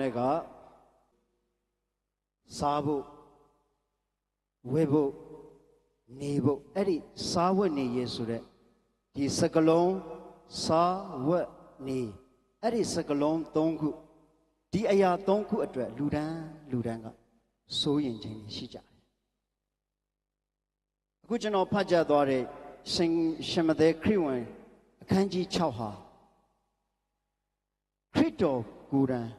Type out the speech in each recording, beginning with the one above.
နဲ့ကစားဖို့ဝဲဖို့နေဖို့အဲ့ဒီစားဝတ်နေရေးဆိုတဲ့ဒီစကလုံးစားဝတ်နေအဲ့ဒီစကလုံး၃ခုဒီအရာ၃ခုအတွက်လူတန်းလူတန်းကစိုးရင်ခြင်းတွေရှိကြတယ်အခုကျွန်တော်ဖတ်ကြားသွားတဲ့ရှင်ရှင်မသက်ခရစ်ဝင်အခန်းကြီး6ဟာခရစ်တော်ကိုယ်တိုင်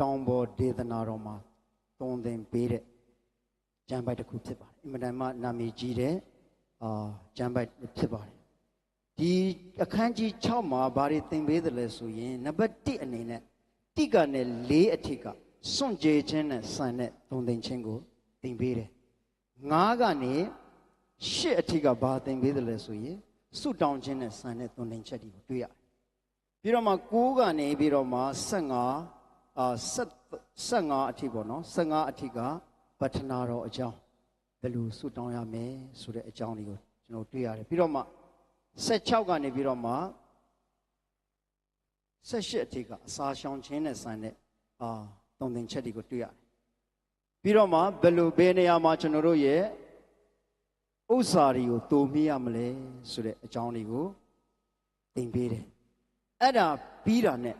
တောင်ပေါ်ဒေသနာတော်မှာတုံသင်ပေးတဲ့ကျမ်းပိုက်တစ်ခုဖြစ်ပါတယ်အင်မတန်မှနာမည်ကြီးတဲ့အာကျမ်းပိုက်ဖြစ်ပါတယ်ဒီအခန်းကြီး6မှာဘာတွေသင်ပေးတယ်လဲဆိုရင်နံပါတ်1အနေနဲ့တိကနဲ့4အထိကစွန့်ကြဲခြင်းနဲ့ဆန်တဲ့တုံသင်ခြင်းကိုသင်ပေးတယ်9ကနေ8အထိကဘာသင်ပေးတယ်လဲဆိုရင်စွတ်တောင်းခြင်းနဲ့ဆန်တဲ့တုံသင်ချက်တွေကိုတွေ့ရတယ်ပြီးတော့မှ9ကနေပြီးတော့မှ15 အာ15အထိပေါ့နော်15အထိကပတ္ထနာတော်အကြောင်းဘယ်လိုဆုတောင်းရမလဲဆိုတဲ့အကြောင်းတွေကိုကျွန်တော်တွေ့ရတယ်ပြီးတော့မှ16ကနေပြီးတော့မှ18အထိကအစာရှောင်ခြင်းနဲ့ဆိုင်တဲ့အာတုံသင်ချက်တွေကိုတွေ့ရတယ်ပြီးတော့မှဘယ်လိုဘယ်နေရာမှာကျွန်တော်တို့ရဲ့ဥစ္စာတွေကိုတိုးမိရမလဲဆိုတဲ့အကြောင်းတွေကိုသင်ပေးတယ်အဲ့ဒါပြီးတာနဲ့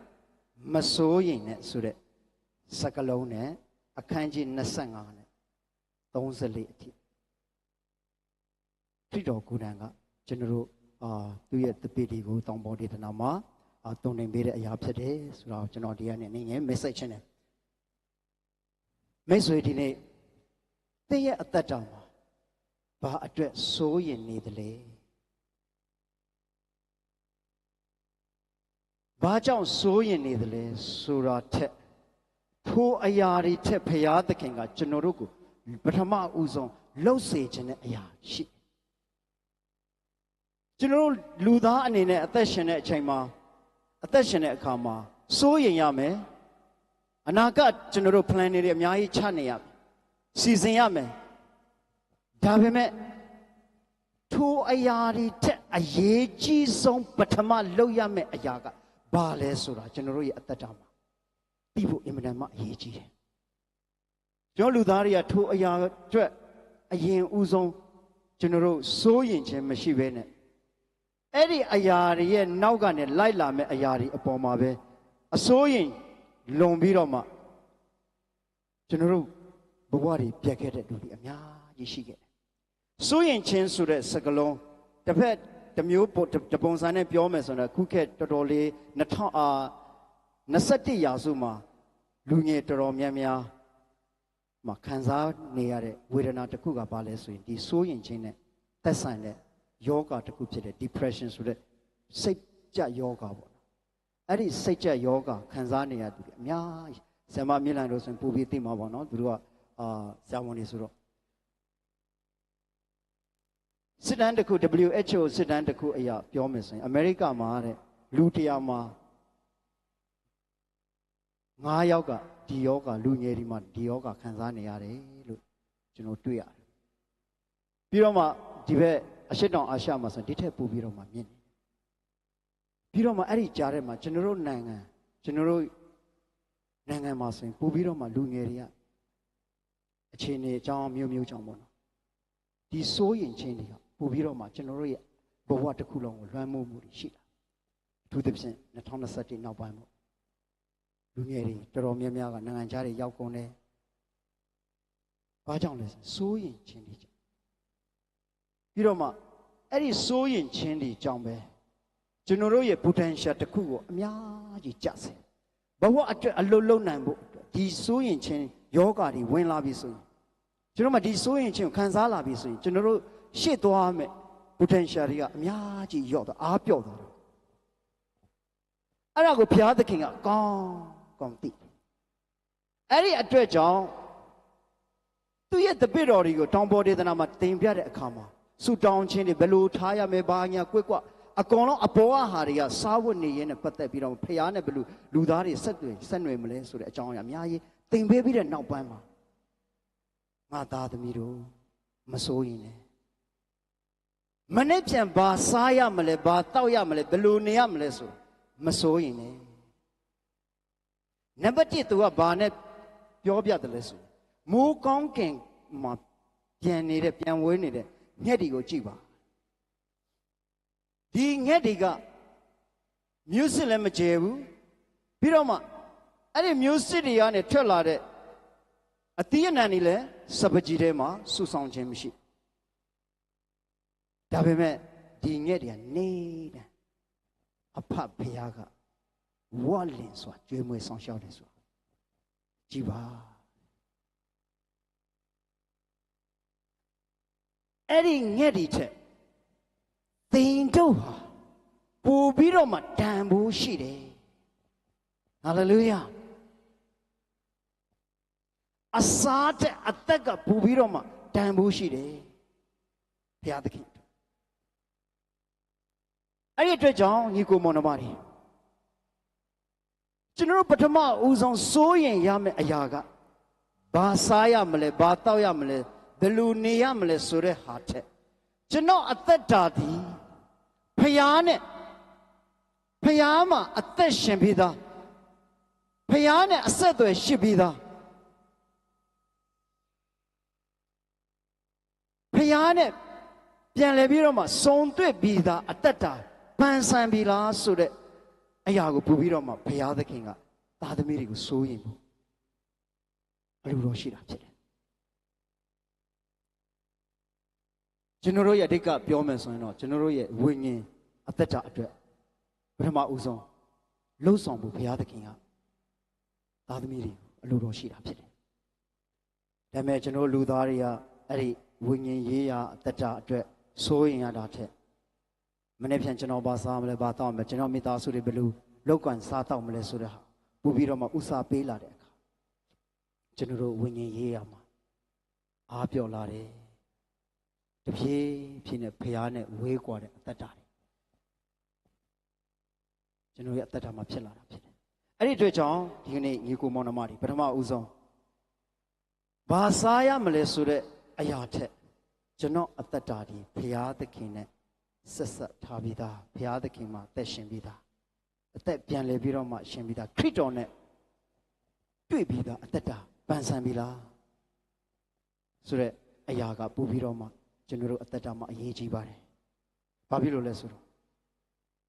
မစိုးရင်နဲ့ဆိုတဲ့စကလုံးနဲ့အခန်းကြီး25နဲ့34အထိခရစ်တော်ကိုယ်တိုင်ကကျွန်တော်တို့အာသူ့ရဲ့တပိတိကိုတောင်ပေါ်ဒေသနာမှာအာတုံနေပေးတဲ့အရာဖြစ်တယ်ဆိုတော့ကျွန်တော်ဒီကနေ့နေငယ် message ချင်းတယ်မိတ်ဆွေဒီနေ့သင်ရဲ့အသက်တာမှာဘာအတွက်စိုးရင်နေသလဲ ဘာကြောင့်စိုးရင်နေသလဲဆိုတာထက်ထိုအရာတွေထက်ဖရာသခင်ကကျွန်တော်တို့ကိုပထမဦးဆုံးလှုပ်စေခြင်းတဲ့အရာရှိတယ်ကျွန်တော်တို့လူသားအနေနဲ့အသက်ရှင်တဲ့အချိန်မှာအသက်ရှင်တဲ့အခါမှာစိုးရင်ရမယ်အနာဂတ်ကျွန်တော်တို့ plan တွေအများကြီးချနေရမယ်စီစဉ်ရမယ်ဒါပေမဲ့ထိုအရာတွေထက်အရေးကြီးဆုံးပထမလုပ်ရမယ့်အရာက ဘာလဲဆိုတာကျွန်တော်တို့ရဲ့အသက်တာမှာသိဖို့အင်မတန်မှအရေးကြီးတယ်ကျွန်တော်လူသားတွေကထိုအရာအတွက်အရင်ဦးဆုံးကျွန်တော်တို့စိုးရင်ခြင်းမရှိဘဲနဲ့အဲ့ဒီအရာတွေရဲ့နောက်ကနေလိုက်လာမဲ့အရာတွေအပေါ်မှာပဲအစိုးရင်လွန်ပြီးတော့မှကျွန်တော်တို့ဘဝတွေပြတ်ခဲ့တဲ့လူတွေအများကြီးရှိခဲ့တယ်စိုးရင်ချင်းဆိုတဲ့စကားလုံးတစ်ဖက် တစ်မျိုးတပုံစံနဲ့ပြောမယ်ဆိုတော့ခုခေတ်တော်တော်လေး2000အာ21ရာစုမှာလူငယ်တော်တော်များများမှာခံစားနေရတဲ့ဝေဒနာတစ်ခုကဘာလဲဆိုရင်ဒီစိုးရင်ချင်းနဲ့သက်ဆိုင်တဲ့ယောဂတစ်ခုဖြစ်တဲ့ depression ဆိုတဲ့စိတ်ကြယောဂပေါ့နော်အဲ့ဒီစိတ်ကြယောဂခံစားနေရသူတွေအများကြီးဆရာမမြင့်လန်တို့ဆိုရင်ပူပြီးသိမှာပေါ့နော်သူတို့ကအာဆရာဝန်တွေဆိုတော့ စစ်တမ်းတစ်ခု WHO စစ်တမ်းတစ်ခုအရာပြောမယ်ဆိုရင်အမေရိကမှာတဲ့လူတရာမှာ9ယောက်ကဒီယောဂလူငယ်ဒီမှာဒီယောဂခံစားနေရတယ်လို့ကျွန်တော်တွေ့ရတယ်ပြီးတော့မှဒီဘက်အရှိတောင်အာရှမှာဆိုဒီထက်ပိုပြီးတော့မှမြင့်နေပြီးတော့မှအဲ့ဒီကြားထဲမှာကျွန်တော်တို့နိုင်ငံကျွန်တော်တို့နိုင်ငံမှာဆိုရင်ပိုပြီးတော့မှလူငယ်တွေကအခြေအနေအကြောင်းမျိုးမျိုးကြောင့်ပေါ့နော်ဒီစိုးရင်ချင်းတွေက ပို့ပြီးတော့မှကျွန်တော်တို့ရဲ့ဘဝတစ်ခုလုံးကိုလွှမ်းမိုးမှုတွေရှိတာအထူးသဖြင့်2021နောက်ပိုင်းပေါ့လူငယ်တွေတော်တော်များများကနိုင်ငံခြားတွေရောက်ကုန်တယ်ဘာကြောင့်လဲစိုးရင်ချင်းတွေကြောင့်ပြီးတော့မှအဲ့ဒီစိုးရင်ချင်းတွေကြောင့်ပဲကျွန်တော်တို့ရဲ့ potential တစ်ခုကိုအများကြီးကျဆင်းဘဝအတွက်အလုလုံနိုင်ဖို့ဒီစိုးရင်ချင်းယောဂါတွေဝင်လာပြီဆိုရင် ကျွန်တော်မှဒီစိုးရင်ချင်းကိုခံစားလာပြီဆိုရင်ကျွန်တော်တို့ရှေ့သွားမယ် potential တွေကအများကြီးရော့သွားအားပြော့သွားတယ်အဲ့ဒါကိုဘုရားသခင်ကကောင်းကောင်းသိအဲ့ဒီအတွက်ကြောင့်သူ့ရဲ့တပည့်တော်တွေကိုတောင်ပေါ်ဒေသနာမှာတင်ပြတဲ့အခါမှာဆူတောင်းခြင်းတွေဘယ်လိုထားရမလဲဘာညာကွက်ကွက်အကောင်လုံးအပေါ်အဟာတွေကစားဝတ်နေရင်းနဲ့ပတ်သက်ပြီးတော့ဖះနဲ့ဘယ်လိုလူသားတွေဆက်တွေဆက်နွယ်မလဲဆိုတဲ့အကြောင်းအရာအများကြီးတင်ပေးပြီးတဲ့နောက်ပိုင်းမှာ ငါသားသမီးတို့မစိုးရင်လည်းမနေ့ပြန်ဘာစားရမလဲဘာတောက်ရမလဲဘယ်လိုနေရမလဲဆိုမစိုးရင်လေနံပါတ်1သူကဘာနဲ့ပြောပြတယ်လဲဆိုရင်မိုးကောင်းကင်မှာပြန်နေတဲ့ပြန်ဝဲနေတဲ့ငှက်တွေကိုကြည့်ပါဒီငှက်တွေကမျိုးစစ်လည်းမကျဲဘူးပြီးတော့မှအဲ့ဒီမျိုးစစ်တွေကနေထွက်လာတဲ့ အသီးအနှံတွေလည်းစပကြီးထဲမှာစုဆောင်ခြင်းမရှိဒါပေမဲ့ဒီငှက်တွေကနေတယ်အဖဖះကဝတ်လင်စွာကြွေးမွေးဆောင်ရှောက်တယ်ဆိုတာကြည်ပါအဲ့ဒီငှက်ဒီချက်သင်တို့ဟာပို့ပြီးတော့မှတန်ဖို့ရှိတယ်ဟာလေလုယာ အစားတဲ့အသက်ကပို့ပြီးတော့မှတန်ဖို့ရှိတယ်ဘုရားသခင်အဲ့ဒီအတွက်ကြောင့်ညီကိုမောင်နှမတွေကျွန်တော်တို့ပထမဦးဆုံးစိုးရင်ရမယ့်အရာကဘာစားရမလဲဘာတောက်ရမလဲဘယ်လိုနေရမလဲဆိုတဲ့ဟာထက်ကျွန်တော်အသက်တာဒီဖျားနဲ့ဖျားမှာအသက်ရှင်ပြီးသားဖျားနဲ့အဆက်အသွယ်ရှိပြီးသား ဖျားနဲ့ပြန်လဲပြီးတော့မှစုံတွေ့ပြီးသားအသက်တာပန်းဆန်ပြီလားဆိုတဲ့အရာကိုပူပြီးတော့မှဘုရားသခင်ကသားသမီးတွေကိုစိုးရင်ဘူးအလိုတော်ရှိတာဖြစ်တယ်ကျွန်တော်တို့ရဲ့အဓိကပြောမယ်ဆိုရင်တော့ကျွန်တော်တို့ရဲ့ဝိညာဉ်အသက်တာအတွက်ပထမဦးဆုံးလှုပ်ဆောင်ဖို့ဘုရားသခင်ကသားသမီးတွေကိုအလိုတော်ရှိတာဖြစ်တယ်ဒါပေမဲ့ကျွန်တော်လူသားတွေကအဲ့ဒီ ဝိညာဉ်ရေးရာအသက်တာအတွက်စိုးရင်ရတာထက်မနေ့ပြန်ကျွန်တော်ဘာစားမလဲဘာတောက်မလဲကျွန်တော်မိသားစုတွေဘယ်လိုလောက်ကန်စားတောက်မလဲဆိုတဲ့ဟာပို့ပြီးတော့မှဥစားပေးလာတဲ့အခါကျွန်တော်တို့ဝိညာဉ်ရေးရမှာအားပြော့လာတယ်တပြေးဖြည်းနဲ့ဖျားနဲ့ဝေးကွာတဲ့အသက်တာတွေကျွန်တော်ရဲ့အသက်တာမှာဖြစ်လာတာဖြစ်တယ်အဲ့ဒီအတွက်ကြောင့်ဒီကနေ့ညီကိုမောင်နှမတွေပထမဦးဆုံးဘာစားရမလဲဆိုတဲ့ အရာထက်ကျွန်တော်အသက်တာဒီဖျားသခင်နဲ့ဆက်ဆက်ထားပြီးသားဘုရားသခင်မှာအသက်ရှင်ပြီးသားအသက်ပြန်လည်ပြီးတော့မှရှင်ပြီးသားခရစ်တော်နဲ့တွေ့ပြီးသားအသက်တာပန်ဆန်ပြီးလားဆိုတော့အရာကပို့ပြီးတော့မှကျွန်တော်တို့အသက်တာမှာအရေးကြီးပါတယ်။ဘာဖြစ်လို့လဲဆိုတော့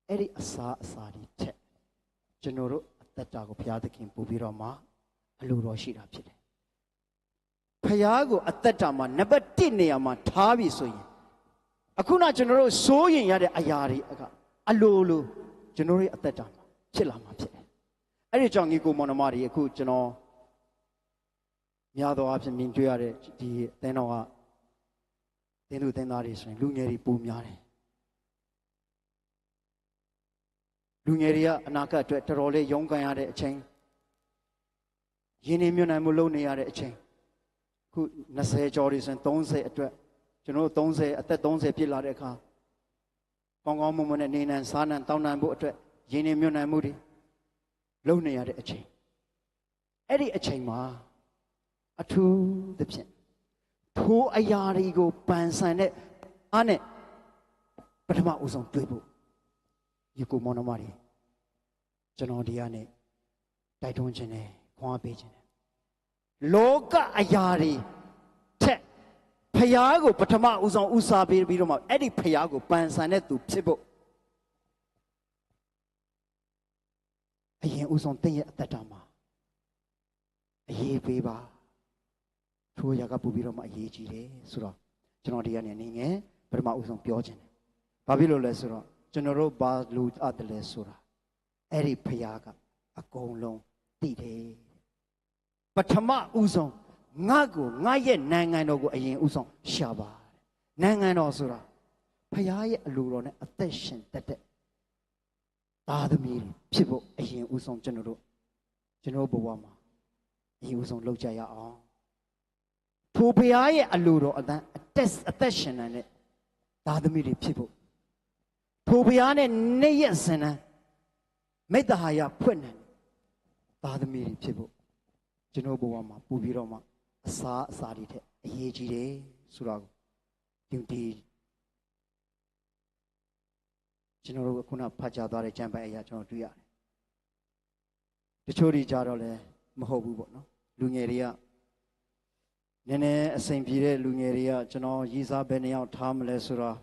အဲ့ဒီအစာအစာတွေထက်ကျွန်တော်တို့အသက်တာကိုဘုရားသခင်ပို့ပြီးတော့မှအလိုတော်ရှိတာဖြစ်တယ်။ ဘုရားကိုအသက်တာမှာနံပါတ်1နေရာမှာထားပြီဆိုရင်အခုနကျွန်တော်တို့စိုးရင်ရတဲ့အရာတွေအလိုလိုကျွန်တော်တို့ရဲ့အသက်တာမှာဖြစ်လာမှာဖြစ်တယ်။အဲ့ဒီကြောင့်ညီကိုမောင်နှမတွေအခုကျွန်တော်များသောအားဖြင့်မြင်တွေ့ရတဲ့ဒီသင်းတော်ကသင်သူသင်သားတွေဆိုရင်လူငယ်တွေပုံများတယ်လူငယ်တွေကအနာဂတ်အတွက်တော်တော်လေးရုန်းကန်ရတဲ့အချိန်ရင်းနှီးမြှုပ်နှံမှုလုပ်နေရတဲ့အချိန်အ ခု20ကျော်တွေဆိုရင်30အတွက်ကျွန်တော်တို့30အသက်30ပြည့်လာတဲ့အခါကောင်းကောင်းမွန်မွန်နဲ့နေနိုင်စားနိုင်တောင်းနိုင်ဖို့အတွက်ရင်းနှီးမြှုပ်နှံမှုတွေလုပ်နေရတဲ့အချိန်အဲ့ဒီအချိန်မှာအထူးသဖြင့်ထိုးအရာတွေကိုပန်ဆန်တဲ့အားနဲ့ပထမဦးဆုံးတွေးဖို့ဒီကိုမောင်နှမတွေကျွန်တော်ဒီကနေတိုက်တွန်းခြင်းနဲ့ခွန်အားပေးခြင်းနဲ့ လောကအရာတွေထက်ဖျားကိုပထမဦးဆုံးဦးစားပေးပြီးတော့မှအဲ့ဒီဖျားကိုပန်ဆန်တဲ့သူဖြစ်ဖို့အရင်ဦးဆုံးတင့်ရဲ့အသက်တာမှာအရေးပေးပါထိုးရကပူပြီးတော့မှအရေးကြီးတယ်ဆိုတော့ကျွန်တော်ဒီကနေနေငယ်ပထမဦးဆုံးပြောခြင်းတယ်ဘာဖြစ်လို့လဲဆိုတော့ကျွန်တော်တို့ဘာလူအပ်တယ်လဲဆိုတာအဲ့ဒီဖျားကအကုန်လုံးသိတယ် ပထမဦးဆုံးငါ့ကိုငါ့ရဲ့နိုင်ငံတော်ကိုအရင်ဦးဆုံးရှာပါနိုင်ငံတော်ဆိုတာဖခင်ရဲ့အလိုတော်နဲ့အသက်ရှင်တတ်တဲ့သားသမီးတွေဖြစ်ဖို့အရင်ဦးဆုံးကျွန်တော်တို့ကျွန်တော်ဘဝမှာအရင်ဦးဆုံးလုပ်ကြရအောင်ထိုဖခင်ရဲ့အလိုတော်အတန်အသက်အသက်ရှင်တဲ့သားသမီးတွေဖြစ်ဖို့ထိုဖခင်နဲ့နေ့ရက်စင်တန်းမေတ္တာဟာယဖွင့်နေသားသမီးတွေဖြစ်ဖို့ ကျွန်တော်ဘဝမှာပူပြီးတော့မှအစာအစာတွေထက်အရေးကြီးတယ်ဆိုတော့ဒီဒီကျွန်တော်တို့ခုနဖတ်ကြားသွားတဲ့ကြံပိုင်အရာကျွန်တော်တွေ့ရတယ်တချို့တွေကြတော့လည်းမဟုတ်ဘူးပေါ့နော်လူငယ်တွေကနည်းနည်းအစိမ်ပြေတဲ့လူငယ်တွေကကျွန်တော်ရည်စားဘယ်နှယောက်ထားမလဲဆိုတော့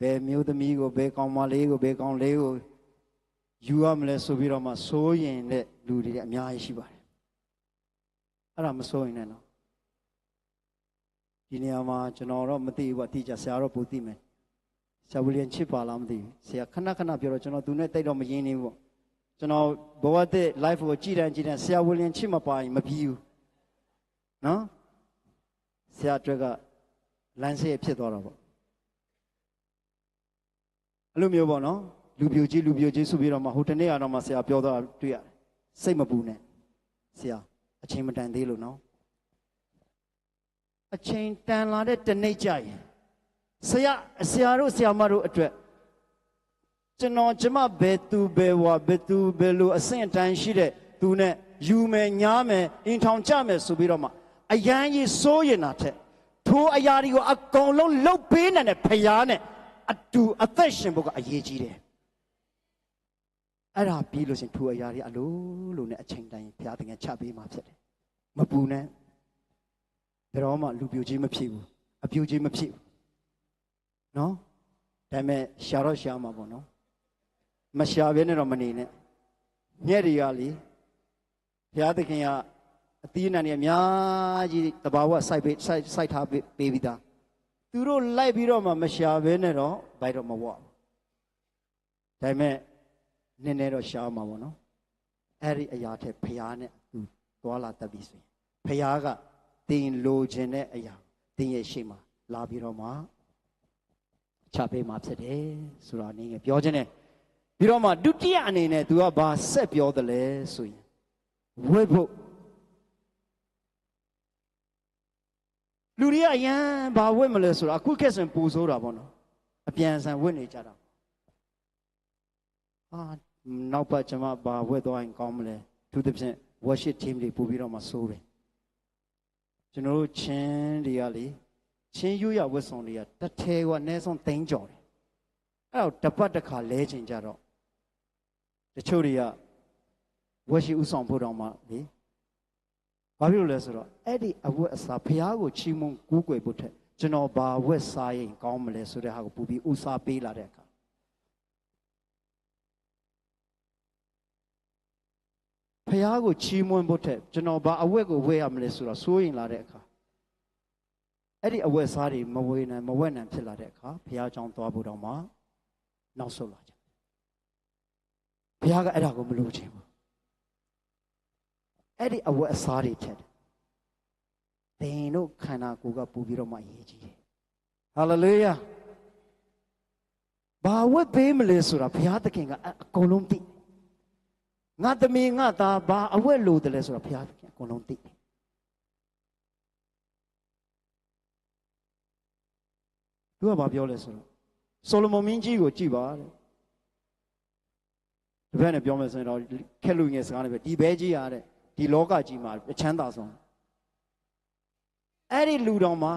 ဘယ်မျိုးသမီးကိုဘယ်ကောင်မလေးကိုဘယ်ကောင်လေးကိုယူရမလဲဆိုပြီးတော့မှစိုးရင်တဲ့လူတွေအများကြီးရှိပါတယ် အဲ့ဒါမစိုးရင်လည်းနော်ဒီနေရာမှာကျွန်တော်တော့မသိဘူးပေါ့အတိအကျဆရာတော့ပိုသိမယ်ဆရာဝီလျံချစ်ပါလားမသိဘူးဆရာခဏခဏပြောတော့ကျွန်တော်သူနဲ့တိတ်တော့မရင်းနေဘူးပေါ့ကျွန်တော်ဘဝတဲ့ live ကိုကြည်တန်းကြည်တန်းဆရာဝီလျံချစ်မပါရင်မပြီးဘူးနော်ဆရာအတွက်ကလမ်းဆေးဖြစ်သွားတော့ပေါ့အဲ့လိုမျိုးပေါ့နော်လူပြိုကြီးလူပြိုကြီးဆိုပြီးတော့မှဟိုတနေ့ကတော့မှဆရာပြောတော့တွေ့ရတယ်စိတ်မပူနဲ့ဆရာ အချိန်မတန်သေးလို့နော်အချိန်တန်လာတဲ့တနေ့ကြရင်ဆရာဆရာတို့ဆရာမတို့အတွက်ကျွန်တော်ကျမဘယ်သူဘယ်ဝါဘယ်သူဘယ်လိုအဆင့်တန်းရှိတဲ့သူနဲ့ယူမယ်ညားမယ်အင်ထောင်ကြမယ်ဆိုပြီးတော့မှအရန်ကြီးစိုးရင်တာထက်ထိုအရာတွေကိုအကုန်လုံးလှုပ်ပေးနိုင်တဲ့ဖရားနဲ့အတူအသက်ရှင်ဖို့ကအရေးကြီးတယ် အဲ့ဒါပြီးလို့ရှရင်ထိုအရာတွေအလိုလိုနဲ့အချိန်တိုင်းဘုရားသခင်ချပေးမှာဖြစ်တယ်မပူနဲ့ဘယ်တော့မှလူပြိုကြီးမဖြစ်ဘူးအပြိုကြီးမဖြစ်ဘူးနော်ဒါပေမဲ့ရှာတော့ရှာမှာပေါ့နော်မရှာဘဲနဲ့တော့မနေနဲ့ညက်တွေကလေဘုရားသခင်ကအသီးအနှံတွေအများကြီးတဘာဝစိုက်ပေးစိုက်စိုက်ထားပေးပေးပြီးသားသူတို့လိုက်ပြီးတော့မှမရှာဘဲနဲ့တော့ဘိုက်တော့မဝဘူးဒါပေမဲ့ နည်းနည်းတော့ရှားမှာပေါ့နော်အဲ့ဒီအရာထက်ဖျားနဲ့သူသွားလာတတ်ပြီဆိုရင်ဖျားကတင်လိုချင်တဲ့အရာတင်ရဲ့ရှိမှလာပြီးတော့မှချပေးမှာဖြစ်တယ်ဆိုတာအနေနဲ့ပြောခြင်းနဲ့ပြီးတော့မှဒုတိယအနေနဲ့ तू ကဘာဆက်ပြောတယ်လဲဆိုရင်ဝိဖို့လူတွေကအရန်ဘာဝတ်မလဲဆိုတာအခုခေတ်ဆိုရင်ပူဆိုးတာပေါ့နော်အပြန်အဆန်ဝတ်နေကြတာအာ နောက်ပတ်ကျွန်မဘာဝတ်သွားရင်ကောင်းမလဲသူသဖြင့် worship team တွေပို့ပြီးတော့မှစိုးတယ်ကျွန်တော်တို့ချင်းတွေကလေချင်းရွရဝတ်ဆောင်တွေကတထဲကအနည်းဆုံးသိန်းကြော်တယ်အဲ့တော့တပတ်တစ်ခါလဲချင်ကြတော့တချို့တွေက worship ဥဆောင်ဖို့တော့မှလေဘာဖြစ်လို့လဲဆိုတော့အဲ့ဒီအဝတ်အစားဘုရားကိုချီးမွမ်းကူးကွယ်ဖို့ထက်ကျွန်တော်ဘာဝတ်စားရင်ကောင်းမလဲဆိုတဲ့ဟာကိုပူပြီးဥစားပေးလာတဲ့အခါ ဘုရားကိုချီးမွမ်းဖို့ထက်ကျွန်တော်ဘာအဝတ်ကိုဝတ်ရမလဲဆိုတော့စိုးရင်လာတဲ့အခါအဲ့ဒီအဝတ်စားတွေမဝေနိုင်မဝတ်နိုင်ဖြစ်လာတဲ့အခါဘုရားကြောင့်သွားဖို့တော့မှနောက်ဆုတ်လာကြဘုရားကအဲ့ဒါကိုမလုပ်ချင်ဘူးအဲ့ဒီအဝတ်အစားတွေဖြစ်တယ်။သင်တို့ခန္ဓာကိုယ်ကပူပြီးတော့မှအရေးကြီးတယ်။ဟာလေလုယာ။ဘာဝတ်ပေးမလဲဆိုတာဘုရားသခင်ကအကုန်လုံးသိ။ ငါသမီးငါသားဘာအဝတ်လိုတယ်လဲဆိုတာဘုရားသခင်အကုန်လုံးသိတယ်။သူကဘာပြောလဲဆိုတော့ဆိုလိုမွန်မင်းကြီးကိုကြည့်ပါတဲ့။ဒီဘက်နဲ့ပြောမယ်ဆိုရင်တော့ခက်လူငယ်စကားနဲ့ပဲဒီဘဲကြီးရတဲ့ဒီလောကကြီးမှာအချမ်းသာဆုံးအဲ့ဒီလူတော်မှာ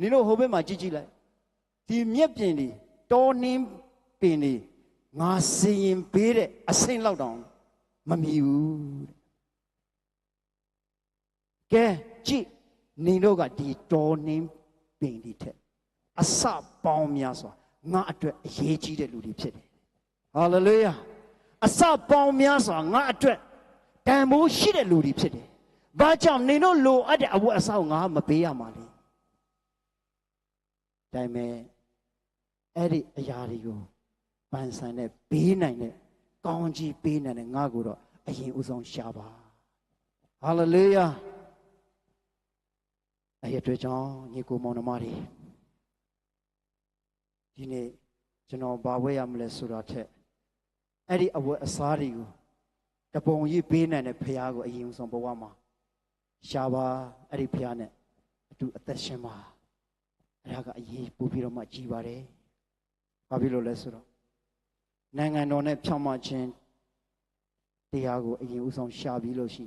နင်တို့ဟိုဘက်မှာကြည့်ကြည့်လိုက်ဒီမြက်ပြင်ဒီတောနှင်းပင်ဒီ ငါစီရင်ပေးတဲ့အစိမ့်လောက်တောင်မမီဘူးကဲကြည့်နင်တို့ကဒီတောနှင်းပင်ဒီထက်အစပေါင်းများစွာငါအတွက်အရေးကြီးတဲ့လူတွေဖြစ်တယ်ဟာလေလုယာအစပေါင်းများစွာငါအတွက်တန်ဖိုးရှိတဲ့လူတွေဖြစ်တယ်။ဘာကြောင့်နေတို့လိုအပ်တဲ့အဝတ်အစားကိုငါမပေးရမှာလဲ။ဒါပေမဲ့အဲ့ဒီအရာတွေကို ပန်ဆန်နဲ့ပေးနိုင်တဲ့ကောင်းကြီးပေးနိုင်တဲ့ငါကိုတော့အရင်ဦးဆုံးရှာပါ။ဟာလေလုယာ။အဲ့ဒီအတွက်ကြောင့်ညီကိုမောင်နှမတွေဒီနေ့ကျွန်တော်ဘာဝဲရမလဲဆိုတာထက်အဲ့ဒီအဝတ်အစားတွေကိုတပုံကြီးပေးနိုင်တဲ့ဖះကိုအရင်ဆုံးဘဝမှာရှားပါအဲ့ဒီဖះနဲ့အတူအသက်ရှင်ပါအဲ့ဒါကအရေးပို့ပြီးတော့မှကြီးပါတယ်ဘာဖြစ်လို့လဲဆိုတော့ နိုင်ငံတော်နဲ့ဖြောင့်မခြင်းတရားကိုအရင်ဦးဆုံးရှားပြီးလို့ရှိ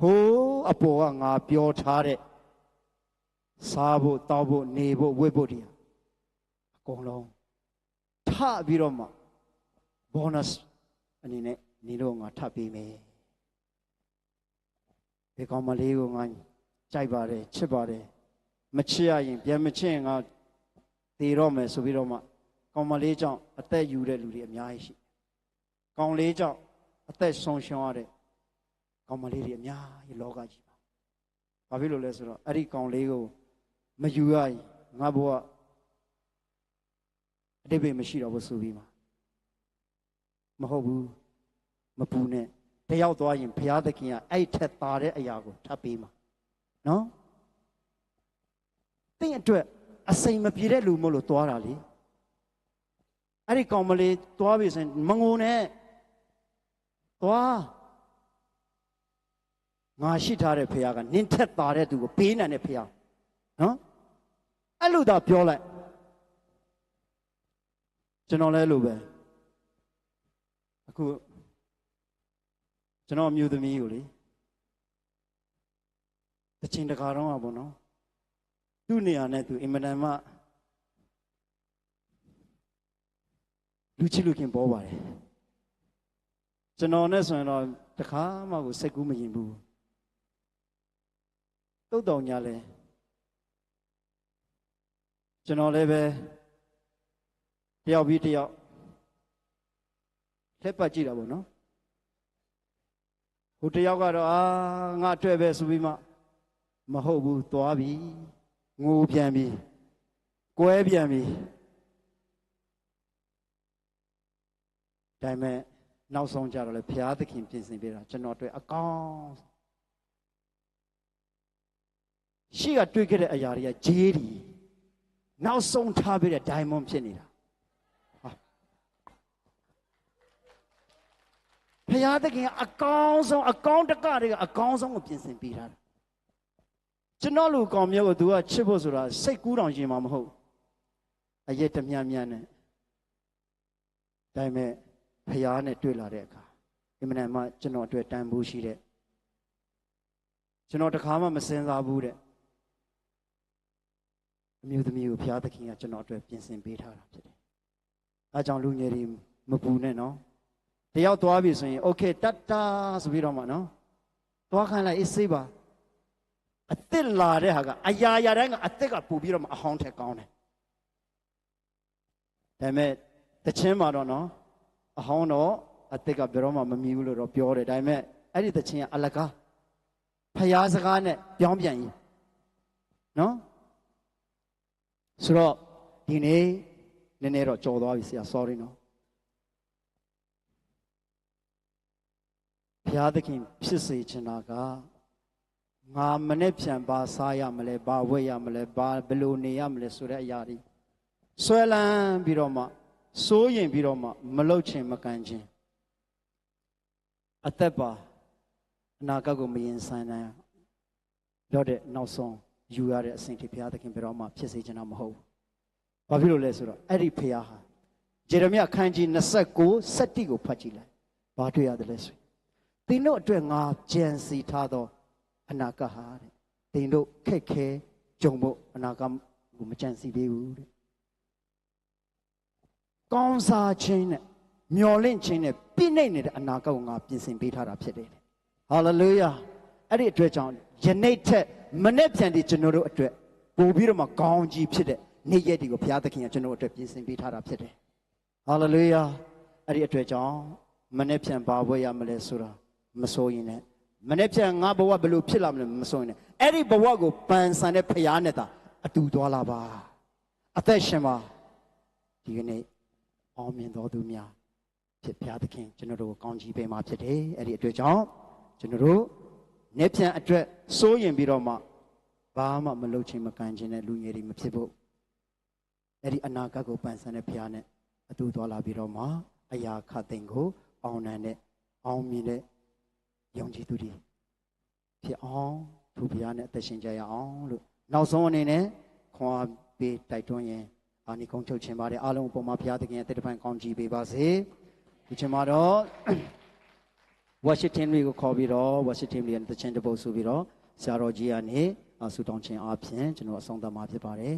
ဟိုးအပေါ်ကငါပြောထားတဲ့စားဖို့တောက်ဖို့နေဖို့ဝတ်ဖို့တရားအကုန်လုံးထပြီးတော့မှ bonus အနေနဲ့နေတော့ငါထပ်ပေးမယ်ဒီကောင်မလေးကိုငါကြိုက်ပါတယ်ချစ်ပါတယ်မချစ်ရရင်ပြန်မချစ်ရင်ငါသေတော့မယ်ဆိုပြီးတော့မှ ကောင်မလေးကြောင့်အသက်ယူတဲ့လူတွေအများကြီးရှိကောင်လေးကြောင့်အသက်ဆုံးရှုံးရတဲ့ကောင်မလေးတွေအများကြီးလောကကြီးမှာဘာဖြစ်လို့လဲဆိုတော့အဲ့ဒီကောင်လေးကိုမယူရရင်ငါဘဝအတိတ်ပဲမရှိတော့ဘူးဆိုပြီးမှမဟုတ်ဘူးမပူနဲ့တယောက်သွားရင်ဘုရားသခင်ကအဲ့ထက်သာတဲ့အရာကိုထပ်ပေးမှာနော်တင့်အတွက်အစိမ်မပြေတဲ့လူမို့လို့သွားတာလေ အဲ့ဒီကောင်မလေးသွားပြီဆိုရင်မငုံနဲ့သွားငါရှိထားတဲ့ဖခင်ကနင်းထက်သာတဲ့သူကိုပေးနိုင်တဲ့ဖခင်နော်အဲ့လိုသာပြောလိုက်ကျွန်တော်လည်းလိုပဲအခုကျွန်တော်အမျိုးသမီးကိုလေတချင်တကာတော့อ่ะပေါ့နော်သူ့နေရာနဲ့သူအင်မတန်မှ လူချစ်လူခင်ပေါ်ပါတယ်ကျွန်တော်နဲ့ဆိုရင်တော့တခါမှကိုစိတ်ကူးမရင်ဘူးတုတ်တော်ညာလဲကျွန်တော်လည်းပဲတယောက်ပြီးတယောက်လက်ပတ်ကြည့်တာပေါ့နော်ဟိုတယောက်ကတော့အာငါအတွက်ပဲဆိုပြီးမှမဟုတ်ဘူးသွားပြီငိုပြန်ပြီကွဲပြန်ပြီ ဒါပေမဲ့နောက်ဆုံးကြတော့လေဘုရားသခင်ပြင်ဆင်ပေးတာကျွန်တော်အတွက်အကောင်းရှိကတွေ့ခဲ့တဲ့အရာတွေကဂျေးဒီနောက်ဆုံးထားပေးတဲ့ဒိုင်မွန်ဖြစ်နေတာဘုရားသခင်ကအကောင်းဆုံးအကောင်းတကတွေကအကောင်းဆုံးကိုပြင်ဆင်ပေးထားတာကျွန်တော်လူကောင်မျိုးကို तू ကချစ်ဖို့ဆိုတာစိတ်ကူးတောင်ရင်မှာမဟုတ်အရက်တမြတ်မြတ်နဲ့ဒါပေမဲ့ ဖះနဲ့တွေ့လာတဲ့အခါအမှန်တမ်းမှကျွန်တော်အတွက်တန်ဖိုးရှိတဲ့ကျွန်တော်တခါမှမစင်စားဘူးတဲ့အမျိုးသမီးကိုဖះသခင်ကကျွန်တော်အတွက်ပြင်ဆင်ပေးထားတာဖြစ်တယ်။အဲကြောင့်လူငယ်တွေမပူနဲ့နော်။တယောက်သွားပြီဆိုရင် okay တတ်တာဆိုပြီးတော့မှနော်။သွားခိုင်းလိုက်အေးစေးပါ။အစ်စ်လာတဲ့ဟာကအရာရာတိုင်းကအစ်စ်ကပူပြီးတော့မှအဟောင်းထက်ကောင်းတယ်။ဒါပေမဲ့တချင်းမှာတော့နော် အဟောင်းတော့အစ်စ်ကဘယ်တော့မှမမီဘူးလို့တော့ပြောတယ်။ဒါပေမဲ့အဲ့ဒီတချင်းကအလကားဖျားစကားနဲ့ပြောင်းပြန်ရင်နော်ဆိုတော့ဒီနေ့နည်းနည်းတော့ကြော်သွားပြီဆရာ sorry နော်ဘုရားသခင်ဖြစ်စေချင်တာကငါမနဲ့ပြန်ပါစားရမလဲဘာဝဲရမလဲဘာဘယ်လိုနေရမလဲဆိုတဲ့အရာတွေဆွဲလန်းပြီးတော့မှ စိုးရင်ပြီးတော့မှမလုတ်ချင်မကန်ချင်အသက်ပါအနာဂတ်ကိုမရင်ဆိုင်နိုင်ပြောတဲ့နောက်ဆုံးယူရတဲ့အစဉ်ထိဘုရားသခင်ဘယ်တော့မှဖြစ်စေချင်တာမဟုတ်ဘူး။ဘာဖြစ်လို့လဲဆိုတော့အဲ့ဒီဘုရားဟာဂျေရမိအခန်းကြီး29စက်တိကိုဖတ်ကြည့်လိုက်။ဘာတွေ့ရတယ်လဲဆိုရင်သင်တို့အတွက်ငါကြံစီထားသောအနာဂတ်ဟာတဲ့သင်တို့ခက်ခဲကြုံဖို့အနာဂတ်ကိုမကြံစီသေးဘူးတဲ့။ ကောင်းစားခြင်းနဲ့မျော်လင့်ခြင်းနဲ့ပြည့်နေနေတဲ့အနာဂတ်ကိုငါပြင်ဆင်ပေးထားတာဖြစ်တယ်။ဟာလေလုယာ။အဲ့ဒီအတွက်ကြောင့်ယနေ့ထက်မနေ့ပြန်ဒီကျွန်တော်တို့အတွက်ပို့ပြီးတော့မှကောင်းကြီးဖြစ်တဲ့နေ့ရက်တွေကိုဘုရားသခင်ကကျွန်တော်တို့အတွက်ပြင်ဆင်ပေးထားတာဖြစ်တယ်။ဟာလေလုယာအဲ့ဒီအတွက်ကြောင့်မနေ့ပြန်ဘာဘွဲရမလဲဆိုတာမစိုးရင်နဲ့မနေ့ပြန်ငါဘဝဘယ်လိုဖြစ်လာမလဲမစိုးရင်နဲ့အဲ့ဒီဘဝကိုပန်ဆန်တဲ့ဘုရားနဲ့သာအတူသွားလာပါအသက်ရှင်ပါဒီကနေ့ အောင်မြင်တော်သူများဖြစ်ဘုရားသခင်ကျွန်တော်တို့ကိုကောင်းချီးပေးမှာဖြစ်တယ်အဲ့ဒီအတွက်ကြောင့်ကျွန်တော်တို့နေပြန်အတွက်စိုးရင်ပြီးတော့မှဘာမှမလုပ်ချင်မကန်ချင်တဲ့လူငယ်တွေမဖြစ်ဖို့အဲ့ဒီအနာဂတ်ကိုပန်ဆန်းတဲ့ဘုရားနဲ့အတူတော်လာပြီးတော့မှအရာခတ်သိမ်းကိုအောင်နိုင်တဲ့အောင်မြင်တဲ့ယုံကြည်သူတွေဖြစ်အောင်သူဘုရားနဲ့အသက်ရှင်ကြရအောင်လို့နောက်ဆုံးအနေနဲ့ခွန်အားပေးတိုက်တွန်းရင် အာနိကုံချုပ်ခြင်းပါတယ်အားလုံးအပေါ်မှာဘုရားသခင်ရဲ့တည်တပံကောင်းကြီးပေးပါစေဒီချိန်မှာတော့ worship team တွေကိုခေါ်ပြီးတော့ worship team တွေနဲ့တခြင်းတပုတ်ဆိုပြီးတော့ဆရာတော်ကြီးကနေဆုတောင်းခြင်းအပြင်ကျွန်တော်အဆုံးသတ်မှာဖြစ်ပါတယ်